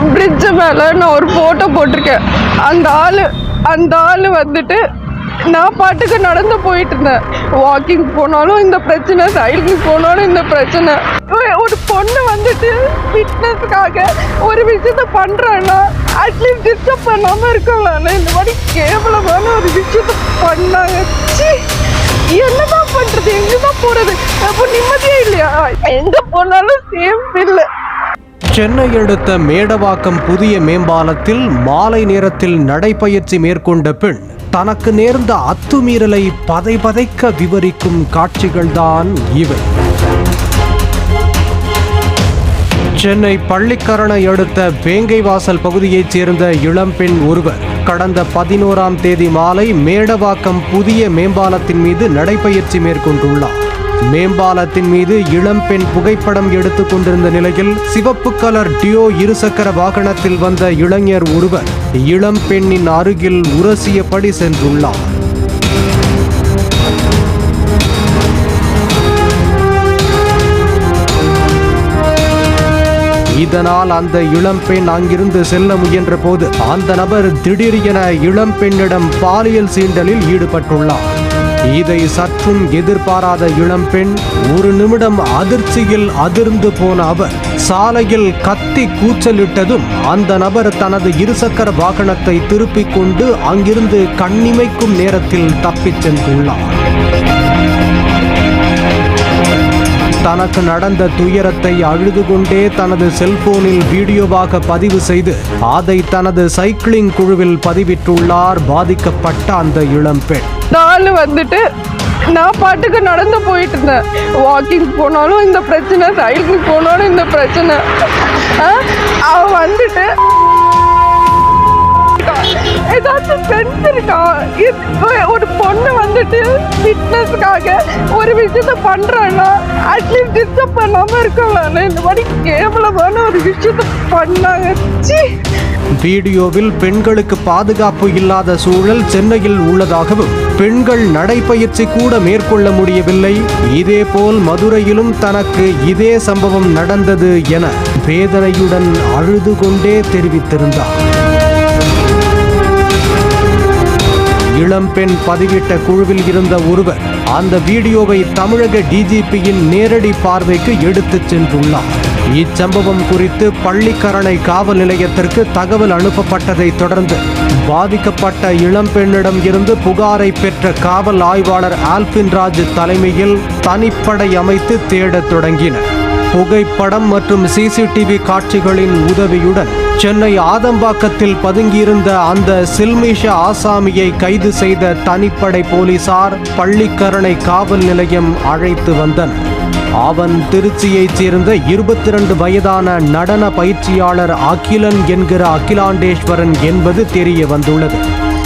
Bridge மேலே நான் ஒரு ஃபோட்டோ போட்டிருக்கேன். அந்த ஆள் அந்த ஆள் வந்துட்டு நான் பாட்டுக்கு நடந்து போயிட்டு இருந்தேன் வாக்கிங் போனாலும் இந்த பிரச்சனை சைக்கிள் போனாலும் இந்த பிரச்சனை. ஒரு- பொண்ணு வந்துட்டு ஃபிட்னஸ்க்காக ஒரு விஷயத்த பண்ணுறேன்னா அட்லீஸ்ட் டிஸ்டர்ப் பண்ணாமல் இருக்கலாம் இந்த மாதிரி கேவலமான ஒரு விஷயத்த பண்ணாங்க. என்னதான் பண்ணுறது எங்கே தான் போகிறது அப்போ நிம்மதியே இல்லையா? எங்கே போனாலும் சேஃப் இல்லை. சென்னை அடுத்த மேடவாக்கம் புதிய மேம்பாலத்தில் மாலை நேரத்தில் நடைப்பயிற்சி மேற்கொண்ட பெண் தனக்கு நேர்ந்த அத்துமீறலை பதை பதைக்க விவரிக்கும் காட்சிகள்தான் இவை. சென்னை பள்ளிக்கரணை அடுத்த வேங்கைவாசல் பகுதியைச் சேர்ந்த இளம்பெண் ஒருவர் கடந்த பதினோராம் தேதி மாலை மேடவாக்கம் புதிய மேம்பாலத்தின் மீது நடைப்பயிற்சி மேற்கொண்டுள்ளார். மேம்பாலத்தின் மீது இளம்பெண் புகைப்படம் எடுத்துக் கொண்டிருந்த நிலையில் சிவப்பு கலர் டியோ இருசக்கர வாகனத்தில் வந்த இளைஞர் ஒருவர் இளம்பெண்ணின் அருகில் உரசியபடி சென்றுள்ளார். இதனால் அந்த இளம்பெண் அங்கிருந்து செல்ல முயன்ற போது அந்த நபர் திடீரென இளம்பெண்ணிடம் பாலியல் சீண்டலில் ஈடுபட்டுள்ளார். இதை சற்றும் எதிர்பாராத இளம்பெண் ஒரு நிமிடம் அதிர்ச்சியில் அதிர்ந்து போன அவர் சாலையில் கத்தி கூச்சலிட்டதும் அந்த நபர் தனது இருசக்கர வாகனத்தை திருப்பிக் கொண்டு அங்கிருந்து கண்ணிமைக்கும் நேரத்தில் தப்பிச் சென்றுள்ளார். தனக்கு நடந்த துயரத்தை அழுது கொண்டே தனது செல்போனில் வீடியோவாக பதிவு செய்து அதை தனது சைக்கிளிங் குழுவில் பதிவிட்டுள்ளார் பாதிக்கப்பட்ட அந்த இளம்பெண் நான் வந்துட்டு நான் பாட்டுக்கு நடந்து போயிட்டு இருந்தேன் வாக்கிங் போனாலும் இந்த பிரச்சனை சைக்கிள் போனாலும் இந்த பிரச்சனை. அவன் அவ வந்துட்டு ஏதாச்சும் ஃப்ரெண்ட்ஸ் இருக்கா? ஒரு பொண்ணு வந்துட்டு ஃபிட்னஸ்க்காக ஒரு விஷயத்த பண்றான்னா அட்லீஸ்ட் டிஸ்டர்ப் பண்ணாம இருக்கலாம் இந்த மாதிரி கேவலமான ஒரு விஷயத்த பண்ணாங்க. வீடியோவில் பெண்களுக்கு பாதுகாப்பு இல்லாத சூழல் சென்னையில் உள்ளதாகவும் பெண்கள் நடைப்பயிற்சி கூட மேற்கொள்ள முடியவில்லை. இதேபோல் மதுரையிலும் தனக்கு இதே சம்பவம் நடந்தது என வேதனையுடன் அழுது கொண்டே தெரிவித்திருந்தார். இளம்பெண் பதிவிட்ட குழுவில் இருந்த ஒருவர் அந்த வீடியோவை தமிழக டிஜிபியின் நேரடி பார்வைக்கு எடுத்துச் சென்றுள்ளார். இச்சம்பவம் குறித்து பள்ளிக்கரணை காவல் நிலையத்திற்கு தகவல் அனுப்பப்பட்டதைத் தொடர்ந்து பாதிக்கப்பட்ட இளம்பெண்ணிடம் இருந்து புகாரை பெற்ற காவல் ஆய்வாளர் ஆல்பின்ராஜ் தலைமையில் தனிப்படை அமைத்து தேடத் தொடங்கினர். புகைப்படம் மற்றும் சிசிடிவி காட்சிகளின் உதவியுடன் சென்னை ஆதம்பாக்கத்தில் பதுங்கியிருந்த அந்த சில்மிஷ ஆசாமியை கைது செய்த தனிப்படை போலீசார் பள்ளிக்கரணை காவல் நிலையம் அழைத்து வந்தனர். அவன் திருச்சியைச் சேர்ந்த இருபத்தி ரெண்டு வயதான நடன பயிற்சியாளர் அகிலன் என்கிற அகிலாண்டேஸ்வரன் என்பது தெரிய வந்துள்ளது.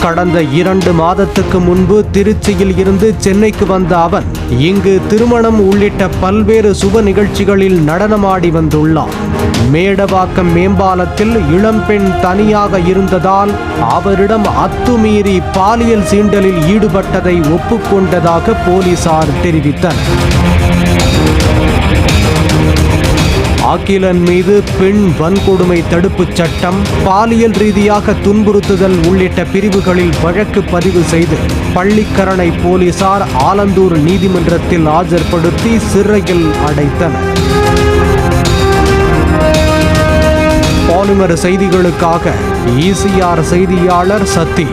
கடந்த இரண்டு மாதத்துக்கு முன்பு திருச்சியில் இருந்து சென்னைக்கு வந்த அவன் இங்கு திருமணம் உள்ளிட்ட பல்வேறு சுப நிகழ்ச்சிகளில் நடனமாடி வந்துள்ளான். மேடவாக்கம் மேம்பாலத்தில் இளம்பெண் தனியாக இருந்ததால் அவரிடம் அத்துமீறி பாலியல் சீண்டலில் ஈடுபட்டதை ஒப்புக்கொண்டதாக போலீசார் தெரிவித்தனர். அகிலன் மீது பெண் வன்கொடுமை தடுப்புச் சட்டம் பாலியல் ரீதியாக துன்புறுத்துதல் உள்ளிட்ட பிரிவுகளில் வழக்கு பதிவு செய்து பள்ளிக்கரணை போலீசார் ஆலந்தூர் நீதிமன்றத்தில் ஆஜர்படுத்தி சிறையில் அடைத்தனர். பாலிமர் செய்திகளுக்காக ஈசிஆர் செய்தியாளர் சத்தி